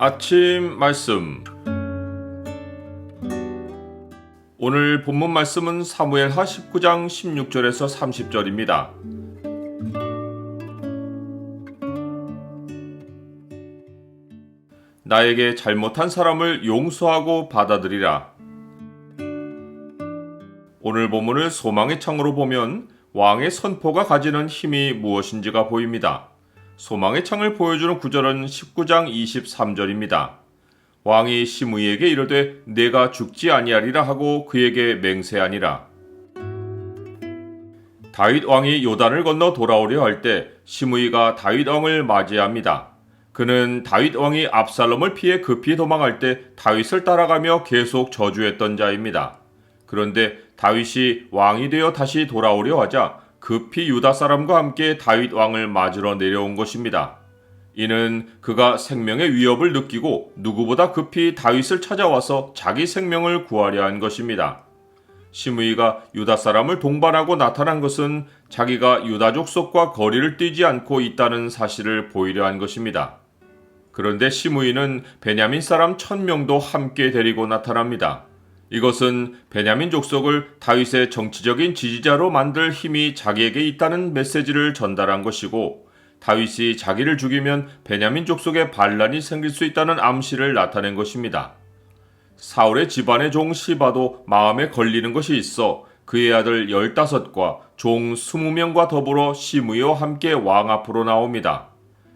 아침 말씀 오늘 본문 말씀은 사무엘 하 19장 16절에서 30절입니다. 나에게 잘못한 사람을 용서하고 받아들이라. 오늘 본문을 소망의 창으로 보면 왕의 선포가 가지는 힘이 무엇인지가 보입니다. 소망의 창을 보여주는 구절은 19장 23절입니다. 왕이 시므이에게 이르되 내가 죽지 아니하리라 하고 그에게 맹세하니라. 다윗 왕이 요단을 건너 돌아오려 할 때 시므이가 다윗 왕을 맞이합니다. 그는 다윗 왕이 압살롬을 피해 급히 도망할 때 다윗을 따라가며 계속 저주했던 자입니다. 그런데 다윗이 왕이 되어 다시 돌아오려 하자 급히 유다 사람과 함께 다윗 왕을 맞으러 내려온 것입니다. 이는 그가 생명의 위협을 느끼고 누구보다 급히 다윗을 찾아와서 자기 생명을 구하려 한 것입니다. 시므이가 유다 사람을 동반하고 나타난 것은 자기가 유다족 속과 거리를 띄지 않고 있다는 사실을 보이려 한 것입니다. 그런데 시므이는 베냐민 사람 천명도 함께 데리고 나타납니다. 이것은 베냐민 족속을 다윗의 정치적인 지지자로 만들 힘이 자기에게 있다는 메시지를 전달한 것이고 다윗이 자기를 죽이면 베냐민 족속에 반란이 생길 수 있다는 암시를 나타낸 것입니다. 사울의 집안의 종 시바도 마음에 걸리는 것이 있어 그의 아들 열다섯과 종 스무 명과 더불어 시므이와 함께 왕 앞으로 나옵니다.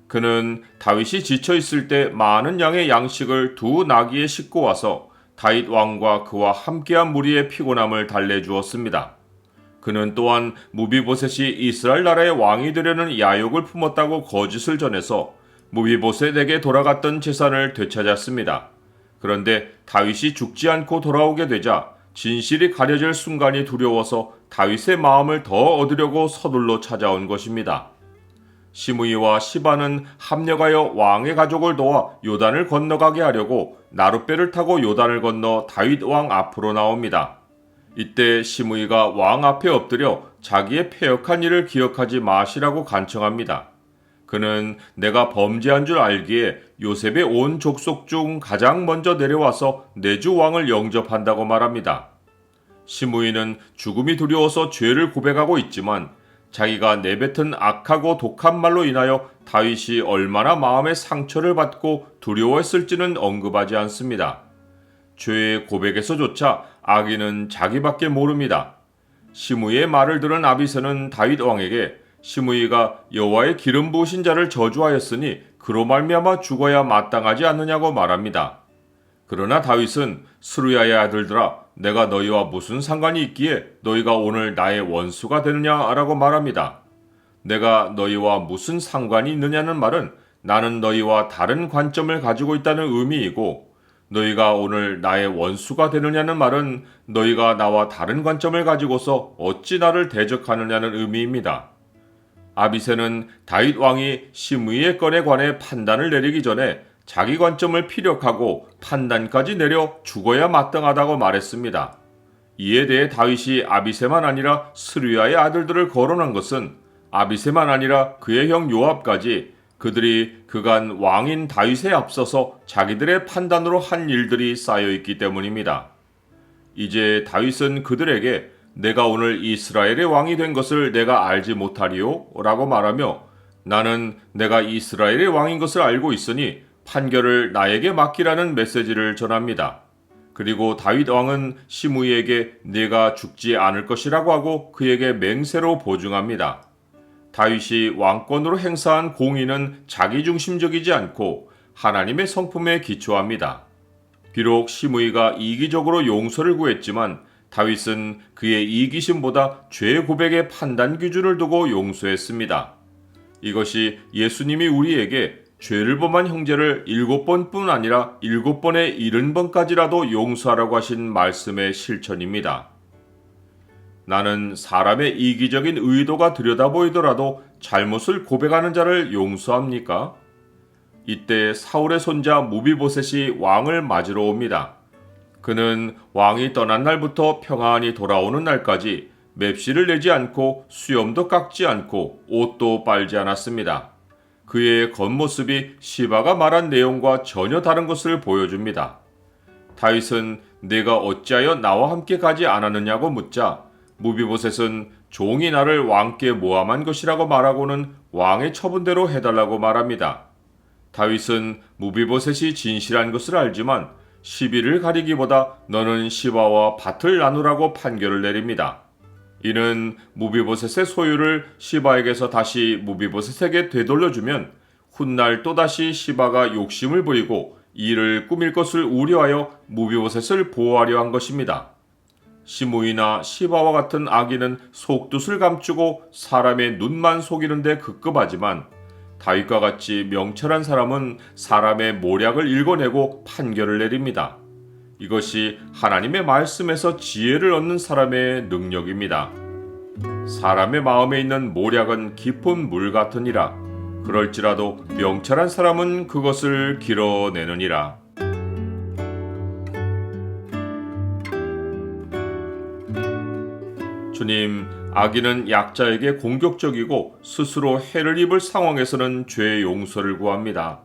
그는 다윗이 지쳐 있을 때 많은 양의 양식을 두 나귀에 싣고 와서 다윗 왕과 그와 함께한 무리의 피곤함을 달래주었습니다. 그는 또한 무비보셋이 이스라엘 나라의 왕이 되려는 야욕을 품었다고 거짓을 전해서 무비보셋에게 돌아갔던 재산을 되찾았습니다. 그런데 다윗이 죽지 않고 돌아오게 되자 진실이 가려질 순간이 두려워서 다윗의 마음을 더 얻으려고 서둘러 찾아온 것입니다. 시므이와 시바는 합력하여 왕의 가족을 도와 요단을 건너가게 하려고 나룻배를 타고 요단을 건너 다윗 왕 앞으로 나옵니다. 이때 시므이가 왕 앞에 엎드려 자기의 폐역한 일을 기억하지 마시라고 간청합니다. 그는 내가 범죄한 줄 알기에 요셉의 온 족속 중 가장 먼저 내려와서 내 주 왕을 영접한다고 말합니다. 시므이는 죽음이 두려워서 죄를 고백하고 있지만 자기가 내뱉은 악하고 독한 말로 인하여 다윗이 얼마나 마음의 상처를 받고 두려워했을지는 언급하지 않습니다. 죄의 고백에서조차 악인은 자기밖에 모릅니다. 시므이의 말을 들은 아비세는 다윗 왕에게 시므이가 여호와의 기름 부으신 자를 저주하였으니 그로 말미암아 죽어야 마땅하지 않느냐고 말합니다. 그러나 다윗은 스루야의 아들들아 내가 너희와 무슨 상관이 있기에 너희가 오늘 나의 원수가 되느냐라고 말합니다. 내가 너희와 무슨 상관이 있느냐는 말은 나는 너희와 다른 관점을 가지고 있다는 의미이고 너희가 오늘 나의 원수가 되느냐는 말은 너희가 나와 다른 관점을 가지고서 어찌 나를 대적하느냐는 의미입니다. 아비세는 다윗 왕이 시므이의 건에 관해 판단을 내리기 전에 자기 관점을 피력하고 판단까지 내려 죽어야 마땅하다고 말했습니다. 이에 대해 다윗이 아비세만 아니라 스루야의 아들들을 거론한 것은 아비세만 아니라 그의 형 요압까지 그들이 그간 왕인 다윗에 앞서서 자기들의 판단으로 한 일들이 쌓여 있기 때문입니다. 이제 다윗은 그들에게 내가 오늘 이스라엘의 왕이 된 것을 내가 알지 못하리요? 라고 말하며 나는 내가 이스라엘의 왕인 것을 알고 있으니 판결을 나에게 맡기라는 메시지를 전합니다. 그리고 다윗 왕은 시므이에게 네가 죽지 않을 것이라고 하고 그에게 맹세로 보증합니다. 다윗이 왕권으로 행사한 공의는 자기중심적이지 않고 하나님의 성품에 기초합니다. 비록 시므이가 이기적으로 용서를 구했지만 다윗은 그의 이기심보다 죄 고백의 판단 기준을 두고 용서했습니다. 이것이 예수님이 우리에게 죄를 범한 형제를 일곱 번뿐 아니라 일곱 번에 일흔 번까지라도 용서하라고 하신 말씀의 실천입니다. 나는 사람의 이기적인 의도가 들여다보이더라도 잘못을 고백하는 자를 용서합니까? 이때 사울의 손자 무비보셋이 왕을 맞으러 옵니다. 그는 왕이 떠난 날부터 평안히 돌아오는 날까지 맵시를 내지 않고 수염도 깎지 않고 옷도 빨지 않았습니다. 그의 겉모습이 시바가 말한 내용과 전혀 다른 것을 보여줍니다. 다윗은 내가 어찌하여 나와 함께 가지 않았느냐고 묻자 무비보셋은 종이 나를 왕께 모함한 것이라고 말하고는 왕의 처분대로 해달라고 말합니다. 다윗은 무비보셋이 진실한 것을 알지만 시비를 가리기보다 너는 시바와 밭을 나누라고 판결을 내립니다. 이는 무비보셋의 소유를 시바에게서 다시 무비보셋에게 되돌려주면 훗날 또다시 시바가 욕심을 부리고 이를 꾸밀 것을 우려하여 무비보셋을 보호하려 한 것입니다. 시므이나 시바와 같은 악인은 속뜻을 감추고 사람의 눈만 속이는 데 급급하지만 다윗과 같이 명철한 사람은 사람의 모략을 읽어내고 판결을 내립니다. 이것이 하나님의 말씀에서 지혜를 얻는 사람의 능력입니다. 사람의 마음에 있는 모략은 깊은 물 같으니라. 그럴지라도 명철한 사람은 그것을 길어내느니라. 주님, 악인은 약자에게 공격적이고 스스로 해를 입을 상황에서는 죄의 용서를 구합니다.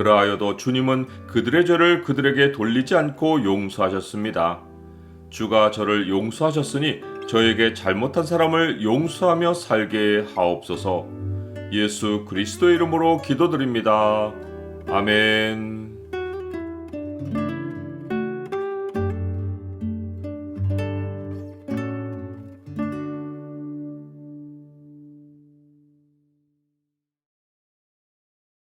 그러하여도 주님은 그들의 죄를 그들에게 돌리지 않고 용서하셨습니다. 주가 저를 용서하셨으니 저에게 잘못한 사람을 용서하며 살게 하옵소서. 예수 그리스도 이름으로 기도드립니다. 아멘.